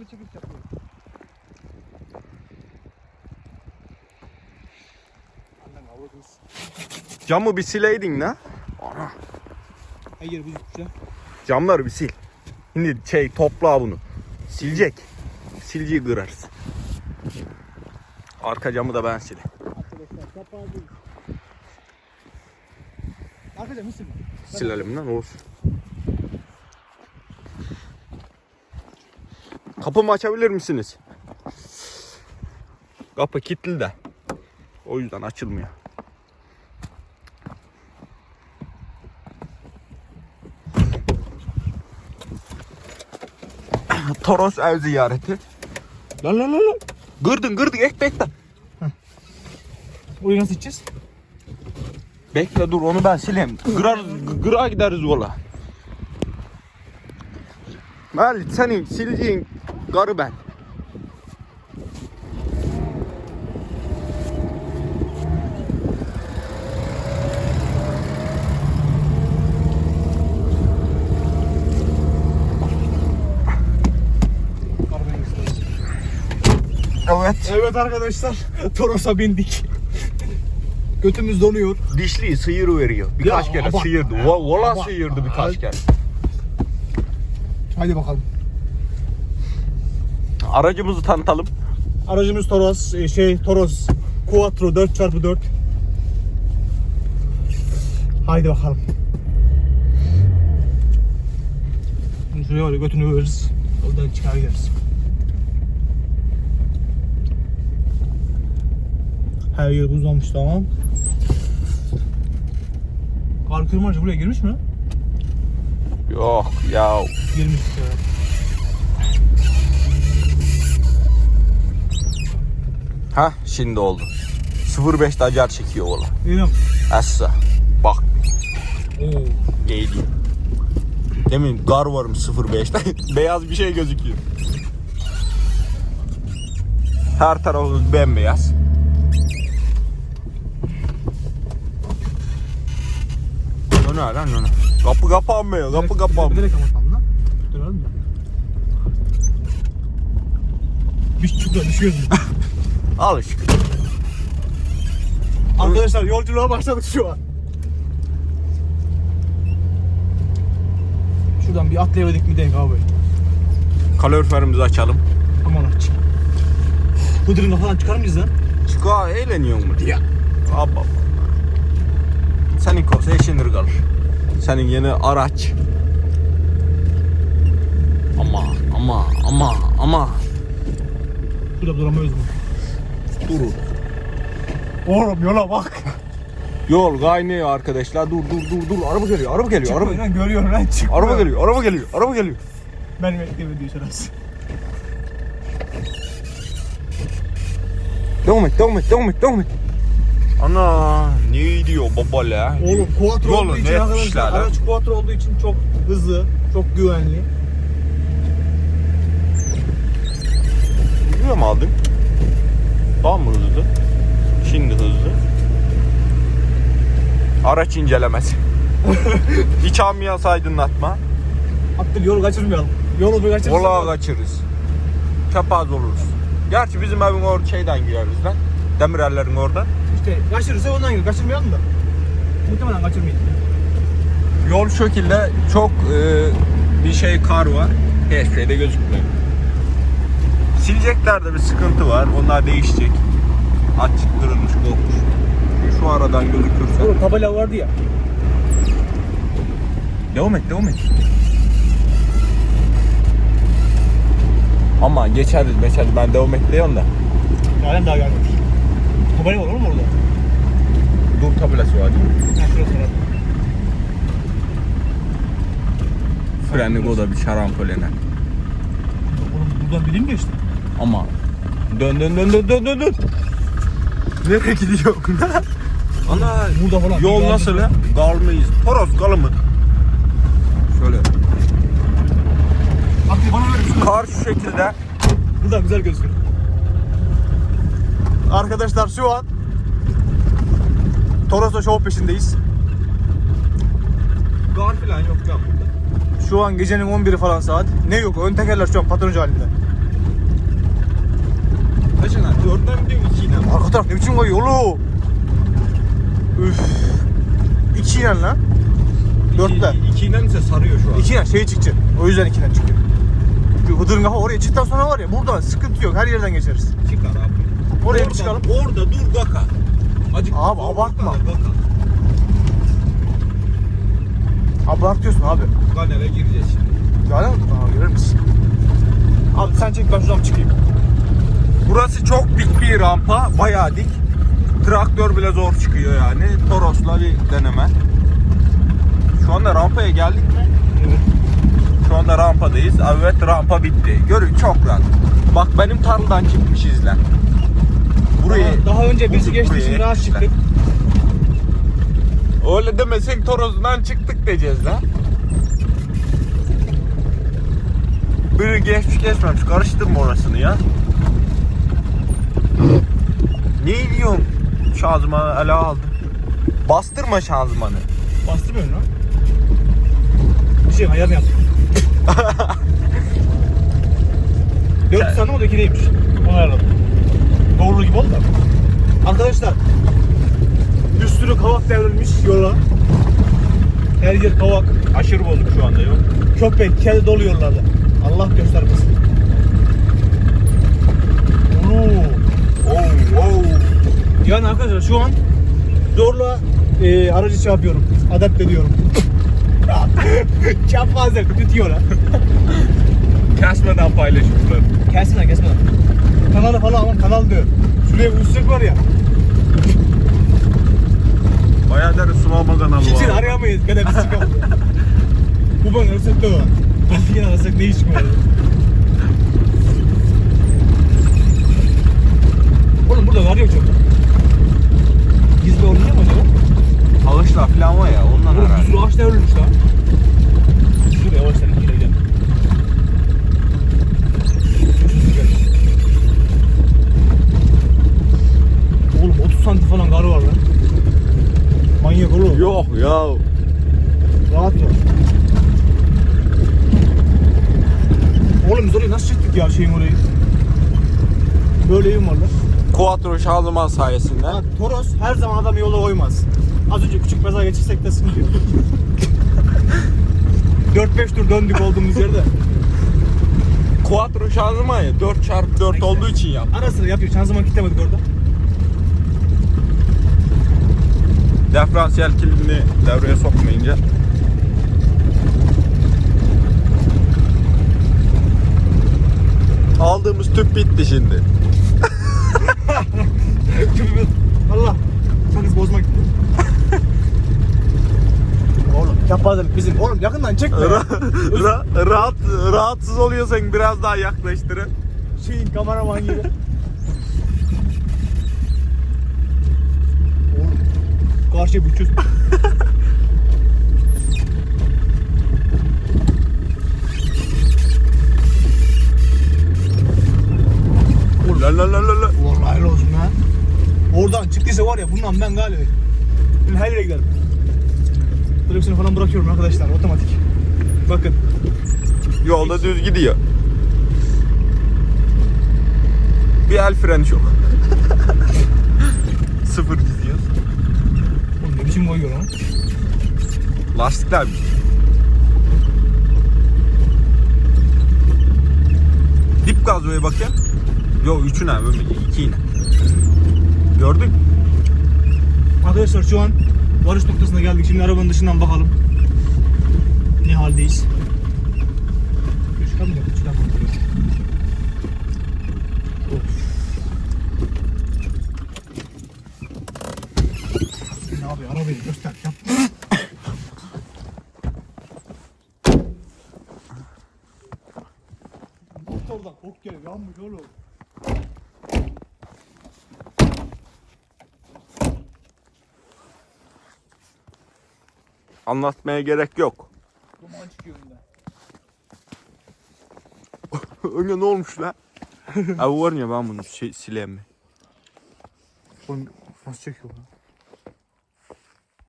Şimdi çekip yapıyorum. Annem avradınız. Camı bir sileydin la. Hayır bu kuşa. Camları bir sil. Şimdi şey topla bunu. Silecek. Silciyi kırarsın. Arka camı da ben sileyim. Arkadaşlar kapağı değil. Arkadaşlar mısın? Silelim lan olsun. Kapımı açabilir misiniz? Kapı kilitli de. O yüzden açılmıyor. Toros ev ziyareti. Lan lan lan lan. Gırdın gırdın ek bekle. Orayı nasıl içeceğiz? Bekle dur onu ben sileyim. Gırar, gıra gideriz yola. Mel senin sildiğin göstereyim. Evet. Evet arkadaşlar. Toros'a bindik. Götümüz donuyor. Dişliyi sıyır veriyor. Birkaç Ya, kere abart- sıyırdı. Va- Valla abart- sıyırdı birkaç kere. Hadi bakalım. Aracımızı tanıtalım. Aracımız Toros, e, şey Toros Quattro 4x4. Haydi bakalım. Şuraya öyle götünü veririz. Oradan çıkar gideriz. Her yer buz olmuş tamam. Kar kırmacı buraya girmiş mi? Yok ya. Girmiş. Evet. Ha şimdi oldu. 05'te acar çekiyor oğlum. Benim. Essa. Bak Oo. neydi? Demin gar varmış 05'te. Beyaz bir şey gözüküyor. Her tarafımız bembeyaz. Ne lan ne? Kapı kapanmıyor, kapı kapanmıyor. Direkt kapatalım lan. Duralım mı? Biz çukura düşüyoruz. Alışık. Arkadaşlar yolculuğa başladık şu an. Şuradan bir atlayabildik mi denk abi. Kaloriferimizi açalım. Aman aç. Hıdırın falan çıkar mıyız lan? Çıka eğleniyor mu diye. Abba. Senin olsa eşindir kalır. Senin yeni araç. Ama ama ama ama Burada duramıyoruz mu? Durun. Oğlum yola bak. Yol kaynıyor arkadaşlar. Dur dur dur dur. Araba geliyor. Araba geliyor. Çıkma Araba, lan görüyorum lan çıkma. araba geliyor. Araba geliyor. Araba geliyor. Ben bekleme diyor şurası. Devam et, devam et, devam et, devam et. Ana ne diyor baba la? Oğlum quattro Yolu olduğu için ne arkadaşlar etmişler lan? araç quattro olduğu için çok hızlı, çok güvenli. Biliyor mu aldın? Daha mı hızlı? Şimdi hızlı. Araç incelemesi. İç ambiyans aydınlatma. Abdül yolu kaçırmayalım. Yolu bir kaçırırsak. Vola kaçırırız. Kepaz oluruz. Gerçi bizim evin or şeyden gireriz lan. Demirellerin oradan. İşte kaçırırsa ondan gir. Kaçırmayalım da. Muhtemelen kaçırmayalım. Yol şekilde çok e, bir şey kar var. Hiçbir şeyde gözükmüyor. Sileceklerde bir sıkıntı var. Onlar değişecek. Açık kırılmış, kopmuş. Şu aradan gözükürse. Oğlum tabela vardı ya. Devam et, devam et. Ama geçeriz, geçeriz. Ben devam et diyorum da. Halen daha gelmemiş. Tabela var oğlum orada. Dur tabelası var. Ha şurası herhalde. Frenlik o da bir şarampolene. Oğlum buradan bilim geçti. Ama dön dön dön dön dön dön dön. Nereye gidiyor? Ana Burada falan. yol nasıl? yerde- Gal mıyız? Toros galı mı? Şöyle. Abdül bana ver. şunu. Kar şu şekilde. Buradan güzel gözüküyor. Arkadaşlar şu an Toros'ta show peşindeyiz. Gar falan yok ya burada. Şu an gecenin 11'i falan saat. Ne yok ön tekerler şu an patroncu halinde. Kaçına? Dörtten mi diyorsun ikiyle mi? Arka taraf ne biçim koyuyor oğlum? Üf. İkiyle lan. Dörtle. İki, ikiyle ise sarıyor şu an. İkiyle şey çıkacak. O yüzden ikiyle çıkıyor. Şu Hıdırın kafa oraya çıktıktan sonra var ya burada sıkıntı yok. Her yerden geçeriz. Çıkar abi. Oraya bir çıkalım. Orada dur baka. Acık Abi, abartma. Abartıyorsun abi. Kanele gireceğiz şimdi. Yani Aa, görür misin? Abi sen çek ben şuradan çıkayım. Burası çok dik bir rampa. Bayağı dik. Traktör bile zor çıkıyor yani. Toros'la bir deneme. Şu anda rampaya geldik mi? Evet. Şu anda rampadayız. Evet rampa bitti. Görün çok rahat. Bak benim tarladan çıkmış izlen. Buraya. daha, daha önce birisi Buraya geçti şimdi rahat çıktık. Öyle demesen Toros'dan çıktık diyeceğiz lan. Biri geçmiş geçmemiş. Karıştırma orasını ya. Ne diyorsun? Şanzımanı ele aldı. Bastırma şanzımanı. Bastırmıyorum lan. Bir şey ayarını yaptım. 4 sandım o da 2'deymiş. Onu ayarladım. Doğru gibi oldu da. Arkadaşlar bir sürü kavak devrilmiş yola. Her yer kavak. Aşırı bozuk şu anda yok. Köpek, kedi dolu yollarda. Allah göstermesin. Oo. Oh, oh. Yani arkadaşlar şu an zorla e, aracı şey yapıyorum. Adapte ediyorum. Çapmazlar tutuyor lan. Kesmeden paylaşımlar. Kesmeden kesmeden. Kanalı falan ama kanal diyor. Şuraya bir üstlük var ya. Bayağı da sulama kanalı var. arayamayız. Gene biz çıkamayız. Bu bana var. Biz yine arasak ne iş çıkmıyor? Oğlum burada var ya çok. Gizli olunca mı acaba? Ağaçlar falan var ya ondan Oğlum bir herhalde. sürü ağaç devrilmiş lan. Dur yavaş sen ikiyle gidelim. Oğlum 30 santim falan karı var lan. Manyak oğlum. Yok ya. Rahat ol. Oğlum biz oraya nasıl çıktık ya şeyin orayı? Böyle evim var lan. Quattro şanzıman sayesinde. Ha, Toros her zaman adam yola koymaz. Az önce küçük pazar geçirsek de sıkıntı yok. 4-5 tur döndük olduğumuz yerde. Quattro şanzıman ya 4 çarpı 4 olduğu için yap. Ara sıra yapıyor. Şanzıman kitlemedik orada. Diferansiyel kilidini devreye sokmayınca. Aldığımız tüp bitti şimdi. Allah. Sakız bozmak gitti. oğlum yapmadım bizim. Oğlum yakından çekme. ya. Ra- ra- rahat rahatsız oluyorsan biraz daha yaklaştırın. Şeyin kameraman gibi. Oğlum. Karşıya bütçüz. La la la la la. Vallahi helal olsun ha. Oradan çıktıysa ya ben galiba. Ben her yere giderim. Direksiyonu falan bırakıyorum arkadaşlar otomatik. Bakın. Yolda düz gidiyor. Bir el freni yok. Sıfır gidiyor. Oğlum ne biçim koyuyor lan. Lastikler bir. Dip gazoya bakayım. Yo üçüne ömür iki yine. Gördün? mü? Arkadaşlar şu an varış noktasına geldik. Şimdi arabanın dışından bakalım. Ne haldeyiz? Of. Ne abi arabayı göster yap. Motordan kok geliyor yanmış oğlum. Anlatmaya gerek yok. Duman çıkıyor. Öyle ne olmuş lan? Abi var ya ben bunu şey, sileyim mi? Oğlum nasıl çekiyor lan?